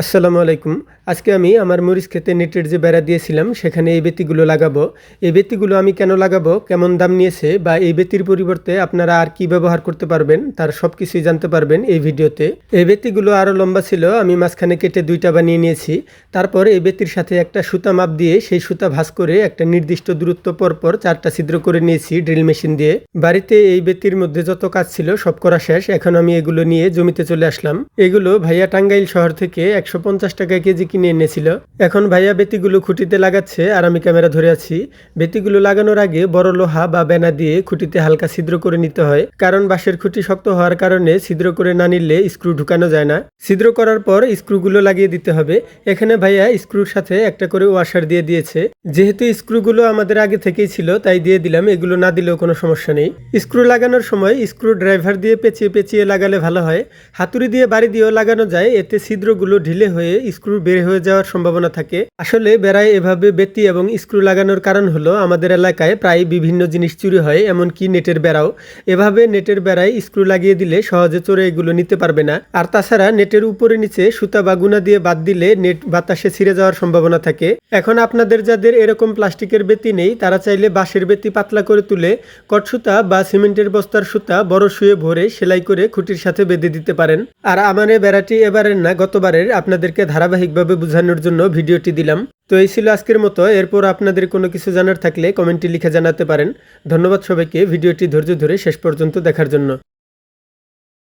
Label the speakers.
Speaker 1: আসসালামু আলাইকুম। আজকে আমি আমার মরিচ খেতে নেটের যে বেড়া দিয়েছিলাম, সেখানে এই বেতিগুলো লাগাবো। এই বেতিগুলো আমি কেন লাগাবো, কেমন দাম নিয়েছে বা এই বেতির পরিবর্তে আপনারা আর কি ব্যবহার করতে পারবেন, তার সব কিছুই জানতে পারবেন এই ভিডিওতে। এই বেতিগুলো আরও লম্বা ছিল, আমি মাঝখানে কেটে দুইটা বানিয়ে নিয়েছি। তারপর এই বেতির সাথে একটা সুতা মাপ দিয়ে সেই সুতা ভাঁজ করে একটা নির্দিষ্ট দূরত্ব পর পর চারটা ছিদ্র করে নিয়েছি ড্রিল মেশিন দিয়ে। বাড়িতে এই বেতির মধ্যে যত কাজ ছিল সব করা শেষ, এখন আমি এগুলো নিয়ে জমিতে চলে আসলাম। এগুলো ভাইয়া টাঙ্গাইল শহর থেকে একশো পঞ্চাশ টাকা কেজি কিনে এনেছিল। এখন ভাইয়া বেতিগুলো খুঁটিতে লাগাচ্ছে আর আমি ক্যামেরা ধরে আছি। বেতিগুলো লাগানোর আগে বড় লোহা বা বেনা দিয়ে খুঁটিতে হালকা ছিদ্র করে নিতে হয়। কারণ বাঁশের খুঁটি শক্ত হওয়ার কারণে ছিদ্র করে না নিলে স্ক্রু ঢুকানো যায় না। ছিদ্র করার পর স্ক্রুগুলো লাগিয়ে দিতে হবে। এখানে ভাইয়া স্ক্রুর সাথে একটা করে ওয়াশার দিয়ে দিয়েছে। যেহেতু স্ক্রুগুলো আমাদের আগে থেকেই ছিল, তাই দিয়ে দিলাম। এগুলো না দিলেও কোনো সমস্যা নেই। স্ক্রু লাগানোর সময় স্ক্রু ড্রাইভার দিয়ে পেঁচিয়ে পেঁচিয়ে লাগালে ভালো হয়। হাতুড়ি দিয়ে বাড়ি দিয়েও লাগানো যায়। এতে ছিদ্রগুলো ঢিলে হয়ে স্ক্রু বের হয়ে যাওয়ার সম্ভাবনা থাকে। আসলে বেড়ায় এভাবে বেতি এবং স্ক্রু লাগানোর কারণ হলো আমাদের এলাকায় প্রায় বিভিন্ন জিনিস চুরি হয়, এমনকি নেটের বেড়াও। এভাবে নেটের বেড়ায় স্ক্রু লাগিয়ে দিলে সহজে চোরে এগুলো নিতে পারবে না। আর তাছাড়া নেটের উপরে নিচে সুতা বা গুনা দিয়ে বাদ দিলে নেট বাতাসে ছিঁড়ে যাওয়ার সম্ভাবনা থাকে। এখন আপনাদের যাদের এরকম প্লাস্টিকের বেতি নেই, তারা চাইলে বাঁশের বেতি পাতলা করে তুলে কট সুতা বা সিমেন্টের বস্তার সুতা বড় শুয়ে ভরে সেলাই করে খুঁটির সাথে বেঁধে দিতে পারেন। আর আমার বেড়াটি এবারের না, গতবারের। আপনাদেরকে ধারাবাহিকভাবে বোঝানোর জন্য ভিডিওটি দিলাম। তো এই ছিল আজকের মতো। এরপর আপনাদের কোনো কিছু জানার থাকলে কমেন্টে লিখে জানাতে পারেন। ধন্যবাদ সবাইকে। ভিডিওটি ধৈর্য ধরে শেষ পর্যন্ত দেখার জন্য।